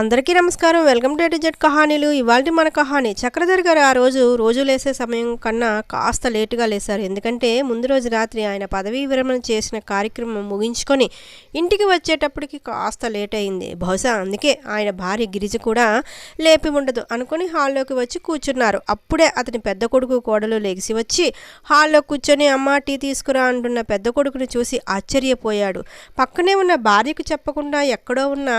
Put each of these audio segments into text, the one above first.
అందరికీ నమస్కారం. Welcome to Z కహానీలు. ఇవాళ మన కహానీ చక్రధర్ గారు ఆ రోజు రోజు లేసే సమయం కన్నా కాస్త లేటుగా లేశారు. ఎందుకంటే ముందు రోజు రాత్రి ఆయన పదవీ విరమణ చేసిన కార్యక్రమం ముగించుకొని ఇంటికి వచ్చేటప్పటికి కాస్త లేట్ అయింది. బహుశా అందుకే ఆయన భార్య గిరిజ కూడా లేపి ఉండదు అనుకుని హాల్లోకి వచ్చి కూర్చున్నారు. అప్పుడే అతని పెద్ద కొడుకు కోడలు లెగిసి వచ్చి హాల్లో కూర్చొని అమ్మ టీ తీసుకురా అంటున్న పెద్ద కొడుకుని చూసి ఆశ్చర్యపోయాడు. పక్కనే ఉన్న భార్యకు చెప్పకుండా ఎక్కడో ఉన్న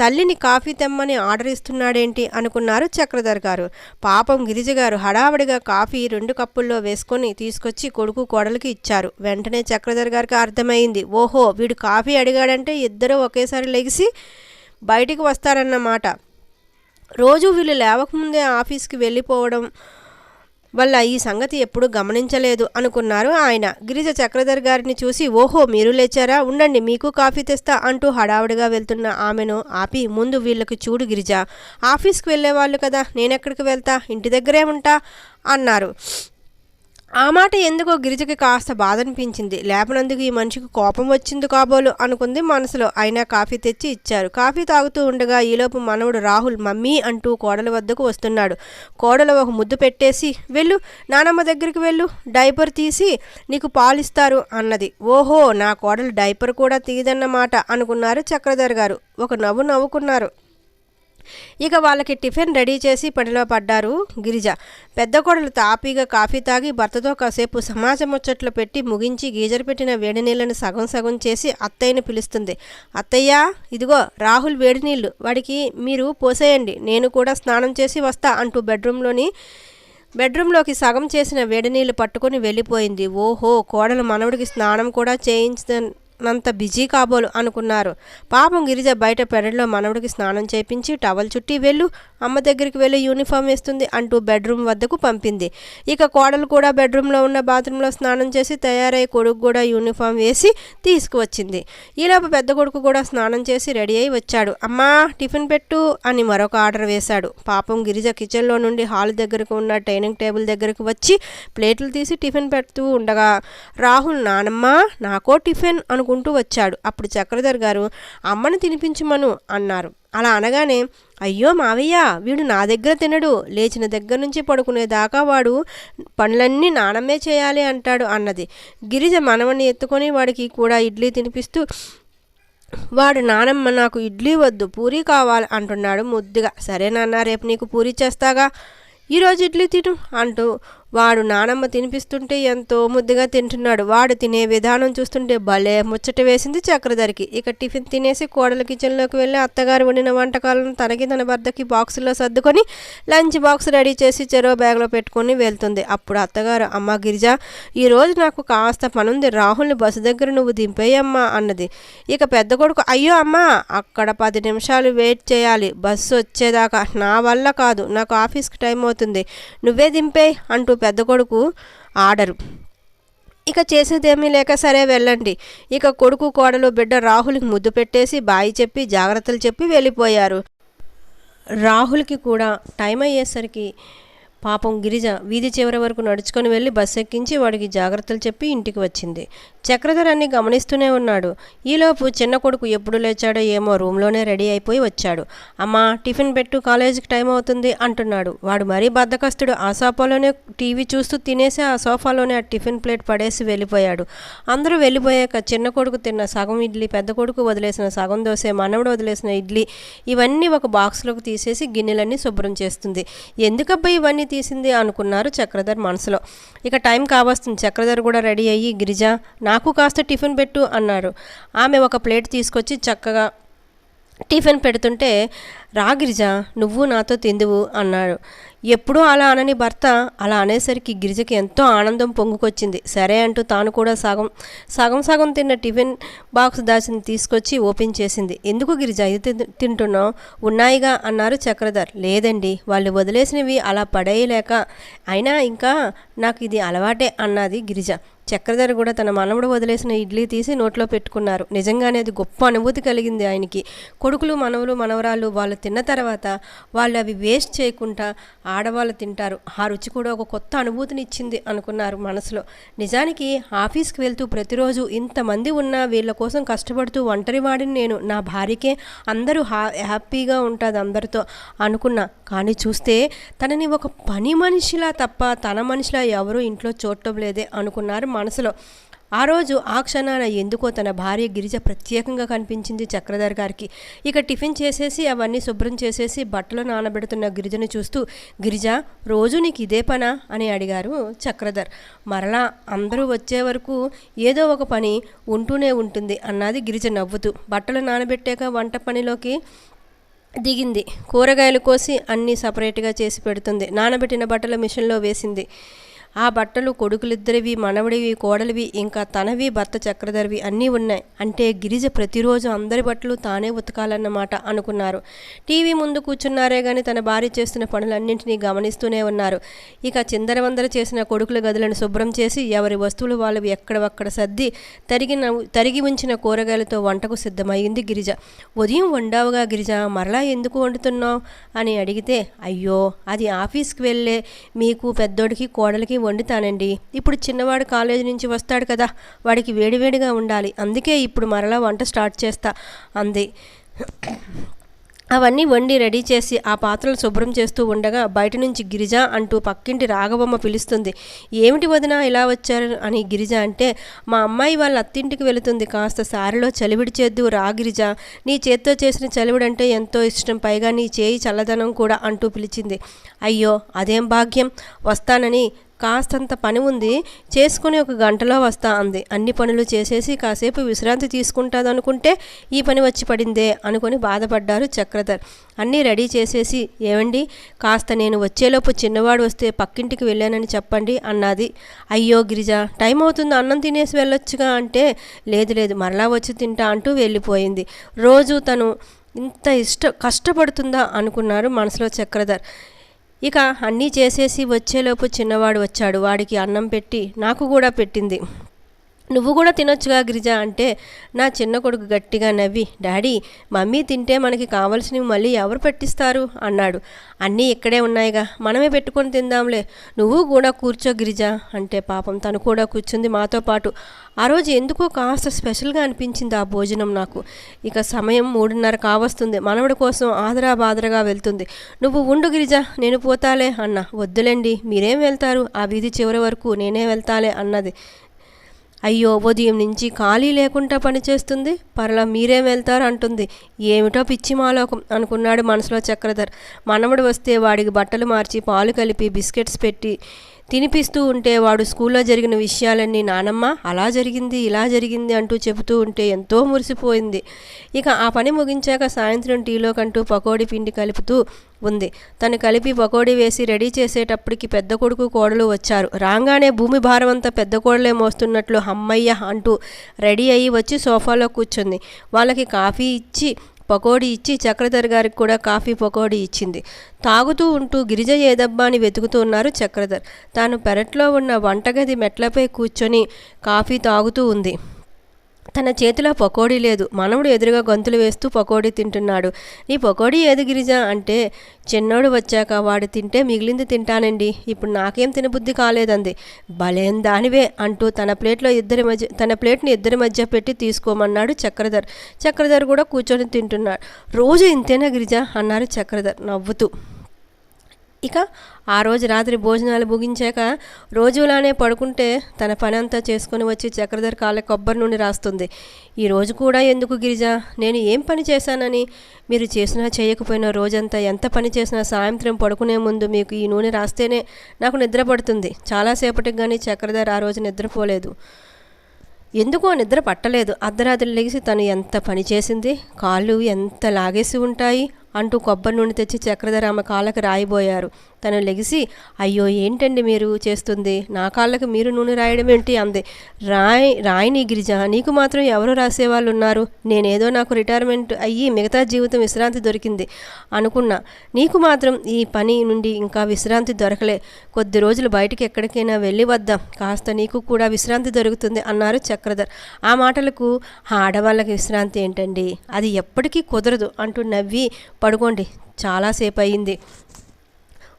తల్లిని కాఫీ తెమ్మని ఆర్డర్ ఇస్తున్నాడేంటి అనుకున్నారు చక్రధర్ గారు. పాపం గిరిజ గారు హడావడిగా కాఫీ రెండు కప్పుల్లో వేసుకొని తీసుకొచ్చి కొడుకు కోడలికి ఇచ్చారు. వెంటనే చక్రధర్ గారికి అర్థమైంది. ఓహో వీడు కాఫీ అడిగాడంటే ఇద్దరూ ఒకేసారి లెగిసి బయటికి వస్తారన్నమాట. రోజు వీళ్ళు లేవకముందే ఆఫీస్కి వెళ్ళిపోవడం వల్ల ఈ సంగతి ఎప్పుడు గమనించలేదు అనుకున్నారు ఆయన. గిరిజ చక్రధర్ గారిని చూసి ఓహో మీరు లేచారా? ఉండండి మీకు కాఫీ తెస్తా అంటూ హడావుడిగా వెళ్తున్న ఆమెను ఆపి ముందు వీళ్ళకి చూడు గిరిజ. ఆఫీస్కి వెళ్ళేవాళ్ళు కదా నేనెక్కడికి వెళ్తా? ఇంటి దగ్గరే ఉంటా? అన్నారు. ఆ మాట ఎందుకో గిరిజకి కాస్త బాధ అనిపించింది లేపనందుకు ఈ మనిషికి కోపం వచ్చింది కాబోలు అనుకుంది మనసులో. అయినా కాఫీ తెచ్చి ఇచ్చారు. కాఫీ తాగుతూ ఉండగా ఈలోపు మనవడు రాహుల్ మమ్మీ అంటూ కోడల వద్దకు వస్తున్నాడు. కోడలు ఒక ముద్దు పెట్టేసి వెళ్ళు నానమ్మ దగ్గరికి వెళ్ళు డైపర్ తీసి నీకు పాలిస్తారు అన్నది. ఓహో నా కోడలు డైపర్ కూడా తీయదన్నమాట అనుకున్నారు చక్రధర్ గారు. ఒక నవ్వు నవ్వుకున్నారు. ఇక వాళ్ళకి టిఫిన్ రెడీ చేసి పనిలో పడ్డారు గిరిజ. పెద్ద కోడలు తాపీగా కాఫీ తాగి భర్తతో కాసేపు సమాజ ముచ్చట్లు పెట్టి ముగించి గీజర్ పెట్టిన వేడి నీళ్ళని సగం సగం చేసి అత్తయ్యని పిలుస్తుంది. అత్తయ్య ఇదిగో రాహుల్ వేడి నీళ్ళు. వాడికి మీరు పోసేయండి. నేను కూడా స్నానం చేసి వస్తా అంటూ బెడ్రూమ్లోని బెడ్రూమ్లోకి సగం చేసిన వేడి నీళ్ళు పట్టుకొని వెళ్ళిపోయింది. ఓహో కోడలు మనవడికి స్నానం కూడా చేయించ నంత బిజీ కాబోలు అనుకున్నారు. పాపం గిరిజ బయట పెరట్లో మనవడికి స్నానం చేపించి టవల్ చుట్టి వెళ్ళు అమ్మ దగ్గరికి వెళ్ళి యూనిఫామ్ వేస్తుంది అంటూ బెడ్రూమ్ వద్దకు పంపింది. ఇక కోడలు కూడా బెడ్రూమ్లో ఉన్న బాత్రూంలో స్నానం చేసి తయారై కొడుకు కూడా యూనిఫామ్ వేసి తీసుకువచ్చింది. ఈలోపు పెద్ద కొడుకు కూడా స్నానం చేసి రెడీ అయి వచ్చాడు. అమ్మా టిఫిన్ పెట్టు అని మరొక ఆర్డర్ వేశాడు. పాపం గిరిజ కిచెన్లో నుండి హాల్ దగ్గరకు ఉన్న డైనింగ్ టేబుల్ దగ్గరకు వచ్చి ప్లేట్లు తీసి టిఫిన్ పెడుతూ ఉండగా రాహుల్ నానమ్మ నాకో టిఫిన్ అనుకుంటూ వచ్చాడు. అప్పుడు చక్రధర్ గారు అమ్మను తినిపించమను అన్నారు. అలా అనగానే అయ్యో మావయ్య వీడు నా దగ్గర తినడు. లేచిన దగ్గర నుంచి పడుకునేదాకా వాడు పనులన్నీ నానమ్మే చేయాలి అంటాడు అన్నది. గిరిజ మనవని ఎత్తుకొని వాడికి కూడా ఇడ్లీ తినిపిస్తూ వాడు నానమ్మ నాకు ఇడ్లీ వద్దు పూరీ కావాలి అంటున్నాడు ముద్దుగా. సరే నాన్న రేపు నీకు పూరీ చేస్తాగా. ఈరోజు ఇడ్లీ తిను అంటూ వాడు నానమ్మ తినిపిస్తుంటే ఎంతో ముద్దుగా తింటున్నాడు. వాడు తినే విధానం చూస్తుంటే భలే ముచ్చట వేసింది చక్రధరికి. ఇక టిఫిన్ తినేసి కోడల కిచెన్లోకి వెళ్ళి అత్తగారు వండిన వంటకాలను తనకి తన భర్తకి బాక్సులో సర్దుకొని లంచ్ బాక్స్ రెడీ చేసి చెరో బ్యాగ్లో పెట్టుకొని వెళ్తుంది. అప్పుడు అత్తగారు అమ్మ గిరిజ ఈరోజు నాకు కాస్త పనుంది. రాహుల్ని బస్సు దగ్గర నువ్వు దింపేయమ్మా అన్నది. ఇక పెద్ద కొడుకు అయ్యో అమ్మా అక్కడ పది నిమిషాలు వెయిట్ చేయాలి. బస్సు వచ్చేదాకా నా వల్ల కాదు. నాకు ఆఫీస్కి టైం అవుతుంది. నువ్వే దింపేయి అంటూ పెద్ద కొడుకు ఆడరు. ఇక చేసేదేమీ లేక సరే వెళ్ళండి. ఇక కొడుకు కోడలు బిడ్డ రాహుల్కి ముద్దు పెట్టేసి బాయి చెప్పి జాగ్రత్తలు చెప్పి వెళ్ళిపోయారు. రాహుల్కి కూడా టైం అయ్యేసరికి పాపం గిరిజ వీధి చివరి వరకు నడుచుకొని వెళ్ళి బస్సు ఎక్కించి వాడికి జాగ్రత్తలు చెప్పి ఇంటికి వచ్చింది. చక్రధర్ అన్ని గమనిస్తూనే ఉన్నాడు. ఈలోపు చిన్న కొడుకు ఎప్పుడు లేచాడో ఏమో రూమ్లోనే రెడీ అయిపోయి వచ్చాడు. అమ్మా టిఫిన్ పెట్టు కాలేజీకి టైం అవుతుంది అంటున్నాడు. వాడు మరీ బద్దకస్తుడు. ఆ సోఫాలోనే టీవీ చూస్తూ తినేసి ఆ సోఫాలోనే ఆ టిఫిన్ ప్లేట్ పడేసి వెళ్ళిపోయాడు. అందరూ వెళ్ళిపోయాక చిన్న కొడుకు తిన్న సగం ఇడ్లీ పెద్ద కొడుకు వదిలేసిన సగం దోశ మనవడు వదిలేసిన ఇడ్లీ ఇవన్నీ ఒక బాక్స్లోకి తీసేసి గిన్నెలన్నీ శుభ్రం చేస్తుంది. ఎందుకబ్బా ఇవన్నీ తీసింది అనుకున్నారు చక్రధర్ మనసులో. ఇక టైం కావస్తుంది చక్రధర్ కూడా రెడీ అయ్యి గిరిజ నాకు కాస్త టిఫిన్ పెట్టు అన్నారు. ఆమె ఒక ప్లేట్ తీసుకొచ్చి చక్కగా టిఫిన్ పెడుతుంటే రా గిరిజ నువ్వు నాతో తిందువు అన్నాడు ఎప్పుడూ అలా అనని భర్త అలా అనేసరికి గిరిజకి ఎంతో ఆనందం పొంగుకొచ్చింది. సరే అంటూ తాను కూడా సగం సగం సగం తిన్న టిఫిన్ బాక్స్ దాచిని తీసుకొచ్చి ఓపెన్ చేసింది. ఎందుకు గిరిజ ఇది తింటున్నావు? ఉన్నాయిగా అన్నారు చక్రధర్. లేదండి వాళ్ళు వదిలేసినవి అలా పడేయలేక. అయినా ఇంకా నాకు ఇది అలవాటే అన్నది గిరిజ. చక్రధర్ కూడా తన మనవడు వదిలేసిన ఇడ్లీ తీసి నోట్లో పెట్టుకున్నారు. నిజంగానే అది గొప్ప అనుభూతి కలిగింది ఆయనకి. కొడుకులు మనవలు మనవరాళ్ళు వాళ్ళు తిన్న తర్వాత వాళ్ళు అవి వేస్ట్ చేయకుండా ఆడవాళ్ళు తింటారు. ఆ రుచి కూడా ఒక కొత్త అనుభూతిని ఇచ్చింది అనుకున్నారు మనసులో. నిజానికి ఆఫీస్కి వెళ్తూ ప్రతిరోజు ఇంతమంది ఉన్నా వీళ్ళ కోసం కష్టపడుతూ ఒంటరి వాడిని నేను నా భార్యకే అందరూ హా హ్యాపీగా ఉంటుంది అందరితో అనుకున్నా. కానీ చూస్తే తనని ఒక పని మనిషిలా తప్ప తన మనిషిలా ఎవరూ ఇంట్లో చూడటం లేదే అనుకున్నారు మనసులో ఆ రోజు ఆ క్షణాన ఎందుకో తన భార్య గిరిజ ప్రత్యేకంగా కనిపించింది చక్రధర్ గారికి. ఇక టిఫిన్ చేసేసి అవన్నీ శుభ్రం చేసేసి బట్టలు నానబెడుతున్న గిరిజను చూస్తూ గిరిజ రోజు నీకు ఇదే పనా? అని అడిగారు చక్రధర్. మరలా అందరూ వచ్చే వరకు ఏదో ఒక పని ఉంటూనే ఉంటుంది అన్నది గిరిజ నవ్వుతూ బట్టలు నానబెట్టాక వంట పనిలోకి దిగింది. కూరగాయలు కోసి అన్నీ సపరేట్గా చేసి పెడుతుంది. నానబెట్టిన బట్టలు మిషన్లో వేసింది. ఆ బట్టలు కొడుకులిద్దరివి మనవడివి కోడలివి ఇంకా తనవి భర్త చక్రధరివి అన్నీ ఉన్నాయి. అంటే గిరిజ ప్రతిరోజు అందరి బట్టలు తానే ఉతకాలన్నమాట అనుకున్నారు. టీవీ ముందు కూర్చున్నారే గాని తన భార్య చేస్తున్న పనులన్నింటినీ గమనిస్తూనే ఉన్నారు. ఇక చిందరవందర చేసిన కొడుకుల గదులను శుభ్రం చేసి ఎవరి వస్తువులు వాళ్ళవి ఎక్కడవక్కడ సర్ది తరిగిన తరిగి ఉంచిన కూరగాయలతో వంటకు సిద్ధమైంది గిరిజ. ఉదయం వండావుగా గిరిజ మరలా ఎందుకు వండుతున్నావు? అని అడిగితే అయ్యో అది ఆఫీస్కి వెళ్ళే మీకు పెద్దోడికి కోడలికి వండుతానండి. ఇప్పుడు చిన్నవాడు కాలేజీ నుంచి వస్తాడు కదా వాడికి వేడివేడిగా ఉండాలి. అందుకే ఇప్పుడు మరలా వంట స్టార్ట్ చేస్తా అంది. అవన్నీ వండి రెడీ చేసి ఆ పాత్రలు శుభ్రం చేస్తూ ఉండగా బయట నుంచి గిరిజ అంటూ పక్కింటి రాఘవమ్మ పిలుస్తుంది. ఏమిటి వదిన ఇలా వచ్చారు? అని గిరిజ అంటే మా అమ్మాయి వాళ్ళ అత్తింటికి వెళుతుంది. కాస్త సారిలో చలివిడి చేద్దు రా గిరిజ. నీ చేత్తో చేసిన చలివిడంటే ఎంతో ఇష్టం. పైగా నీ చేయి చల్లదనం కూడా అంటూ పిలిచింది. అయ్యో అదేం భాగ్యం? వస్తానని కాస్తంత పని ఉంది చేసుకుని ఒక గంటలో వస్తా అంది. అన్ని పనులు చేసేసి కాసేపు విశ్రాంతి తీసుకుంటాదనుకుంటే ఈ పని వచ్చి పడిందే అనుకుని బాధపడ్డారు చక్రధర్. అన్నీ రెడీ చేసేసి ఏమండి కాస్త నేను వచ్చేలోపు చిన్నవాడు వస్తే పక్కింటికి వెళ్ళానని చెప్పండి అన్నది. అయ్యో గిరిజ టైం అవుతుంది అన్నం తినేసి వెళ్ళొచ్చుగా అంటే లేదు లేదు మరలా వచ్చి తింటా అంటూ వెళ్ళిపోయింది. రోజు తను ఇంత ఇష్ట కష్టపడుతుందా అనుకున్నారు మనసులో చక్రధర్. ఇక అన్నీ చేసేసి వచ్చేలోపు చిన్నవాడు వచ్చాడు. వాడికి అన్నం పెట్టి నాకు కూడా పెట్టింది. నువ్వు కూడా తినొచ్చుగా గిరిజ అంటే నా చిన్న కొడుకు గట్టిగా నవ్వి డాడీ మమ్మీ తింటే మనకి కావలసినవి మళ్ళీ ఎవరు పెట్టిస్తారు? అన్నాడు. అన్నీ ఇక్కడే ఉన్నాయిగా మనమే పెట్టుకొని తిందాంలే. నువ్వు కూడా కూర్చో గిరిజ అంటే పాపం తను కూడా కూర్చుంది మాతో పాటు. ఆ రోజు ఎందుకో కాస్త స్పెషల్గా అనిపించింది ఆ భోజనం నాకు. ఇక సమయం మూడున్నర కావస్తుంది. మనవడి కోసం ఆదరా బాదరగా వెళ్తుంది. నువ్వు ఉండు గిరిజ నేను పోతాలే అన్న. వద్దులేండి మీరేం వెళ్తారు? ఆ వీధి చివరి వరకు నేనే వెళ్తాలే అన్నది. అయ్యో ఉదయం నుంచి ఖాళీ లేకుండా పనిచేస్తుంది. పర్లా మీరేం వెళ్తారు అంటుంది. ఏమిటో పిచ్చి మాలోకం అనుకున్నాడు మనసులో చక్రధర్. మనవడు వస్తే వాడికి బట్టలు మార్చి పాలు కలిపి బిస్కెట్స్ పెట్టి తినిపిస్తూ ఉంటే వాడు స్కూల్లో జరిగిన విషయాలన్నీ నానమ్మ అలా జరిగింది ఇలా జరిగింది అంటూ చెబుతూ ఉంటే ఎంతో మురిసిపోయింది. ఇక ఆ పని ముగించాక సాయంత్రం టీలో కంటూ పకోడీ పిండి కలుపుతూ ఉంది. తను కలిపి పకోడీ వేసి రెడీ చేసేటప్పటికి పెద్ద కొడుకు కోడలు వచ్చారు. రాగానే భూమి భారం అంతా పెద్ద కోడలే మోస్తున్నట్లు హమ్మయ్య అంటూ రెడీ అయ్యి వచ్చి సోఫాలో కూర్చుంది. వాళ్ళకి కాఫీ ఇచ్చి పకోడీ ఇచ్చి చక్రధర్ గారికి కూడా కాఫీ పకోడీ ఇచ్చింది. తాగుతూ ఉంటూ గిరిజ ఏదబ్బా అని వెతుకుతూ ఉన్నారు చక్రధర్. తాను పెరట్లో ఉన్న వంటగది మెట్లపై కూర్చొని కాఫీ తాగుతూ ఉంది. తన చేతిలో పకోడీ లేదు. మనవడు ఎదురుగా గొంతులు వేస్తూ పకోడీ తింటున్నాడు. నీ పకోడీ ఏది గిరిజ? అంటే చిన్నోడు వచ్చాక వాడు తింటే మిగిలింది తింటానండి. ఇప్పుడు నాకేం తినబుద్ధి కాలేదంది. భలేం దానివే అంటూ తన ప్లేట్లో ఇద్దరి మధ్య తన ప్లేట్ని ఇద్దరి మధ్య పెట్టి తీసుకోమన్నాడు చక్రధర్. చక్రధర్ కూడా కూర్చొని తింటున్నాడు. రోజు ఇంతేనా గిరిజ? అన్నారు చక్రధర్ నవ్వుతూ. ఇక ఆ రోజు రాత్రి భోజనాలు ముగించాక రోజులానే పడుకుంటే తన పని అంతా చేసుకొని వచ్చి చక్రధర్ కాళ్ళ కొబ్బరి నూనె రాస్తుంది. ఈ రోజు కూడా ఎందుకు గిరిజ? నేను ఏం పని చేశానని? మీరు చేసినా చేయకపోయినా రోజంతా ఎంత పని చేసినా సాయంత్రం పడుకునే ముందు మీకు ఈ నూనె రాస్తేనే నాకు నిద్ర పడుతుంది. చాలాసేపటికి కానీ చక్రధర్ ఆ రోజు నిద్రపోలేదు. ఎందుకో నిద్ర పట్టలేదు. అర్ధరాత్రి లెగిసి తను ఎంత పని చేసింది? కాళ్ళు ఎంత లాగేసి ఉంటాయి? అంటూ కొబ్బరి నూనె తెచ్చి చక్రధర ఆమె కాళ్ళకి రాయిబోయారు. తను లెగిసి అయ్యో ఏంటండి మీరు చేస్తుంది? నా కాళ్ళకి మీరు నూనె రాయడం ఏంటి? అంది. రాయ్ రాయిని గిరిజ నీకు మాత్రం ఎవరు రాసేవాళ్ళు ఉన్నారు? నేనేదో నాకు రిటైర్మెంట్ అయ్యి మిగతా జీవితం విశ్రాంతి దొరికింది అనుకున్నా. నీకు మాత్రం ఈ పని నుండి ఇంకా విశ్రాంతి దొరకలే. కొద్ది రోజులు బయటికి ఎక్కడికైనా వెళ్ళి వద్దాం. కాస్త నీకు కూడా విశ్రాంతి దొరుకుతుంది అన్నారు చక్రధర్. ఆ మాటలకు ఆడవాళ్ళకి విశ్రాంతి ఏంటండి? అది ఎప్పటికీ కుదరదు అంటూ నవ్వి పడుకోండి. చాలాసేపు అయింది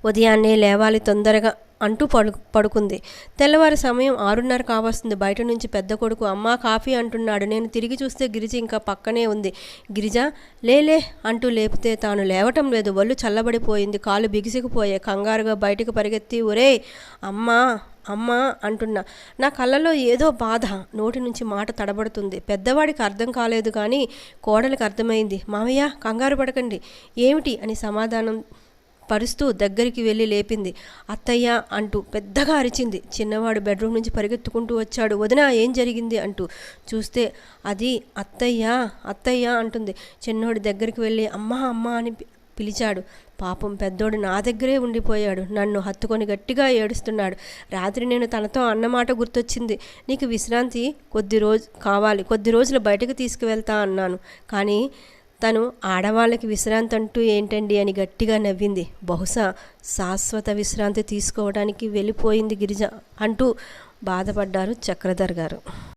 ఉదయాన్నే లేవాలి తొందరగా అంటూ పడు పడుకుంది. తెల్లవారి సమయం ఆరున్నర కావస్తుంది. బయట నుంచి పెద్ద కొడుకు అమ్మా కాఫీ అంటున్నాడు. నేను తిరిగి చూస్తే గిరిజ ఇంకా పక్కనే ఉంది. గిరిజ లేలే అంటూ లేపితే తాను లేవటం లేదు. ఒళ్ళు చల్లబడిపోయింది. కాలు బిగిసికిపోయే కంగారుగా బయటకు పరిగెత్తి ఒరే అమ్మా అమ్మా అంటున్నా. నా కళ్ళలో ఏదో బాధ. నోటి నుంచి మాట తడబడుతుంది. పెద్దవాడికి అర్థం కాలేదు కానీ కోడలికి అర్థమైంది. మామయ్య కంగారు పడకండి. ఏమిటి? అని సమాధానం పరుస్తూ దగ్గరికి వెళ్ళి లేపింది. అత్తయ్య అంటూ పెద్దగా అరిచింది. చిన్నవాడు బెడ్రూమ్ నుంచి పరిగెత్తుకుంటూ వచ్చాడు. వదిన ఏం జరిగింది అంటూ చూస్తే అది అత్తయ్య అత్తయ్య అంటుంది. చిన్నోడి దగ్గరికి వెళ్ళి అమ్మా అమ్మ అని పిలిచాడు. పాపం పెద్దోడు నా దగ్గరే ఉండిపోయాడు. నన్ను హత్తుకొని గట్టిగా ఏడుస్తున్నాడు. రాత్రి నేను తనతో అన్నమాట గుర్తొచ్చింది. నీకు విశ్రాంతి కొద్ది రోజు కావాలి. కొద్ది రోజులు బయటకు తీసుకువెళ్తా అన్నాను. కానీ తను ఆడవాళ్ళకి విశ్రాంతి అంటూ ఏంటండి అని గట్టిగా నవ్వింది. బహుశా శాశ్వత విశ్రాంతి తీసుకోవడానికి వెళ్ళిపోయింది గిరిజ అంటూ బాధపడ్డారు చక్రధర్ గారు.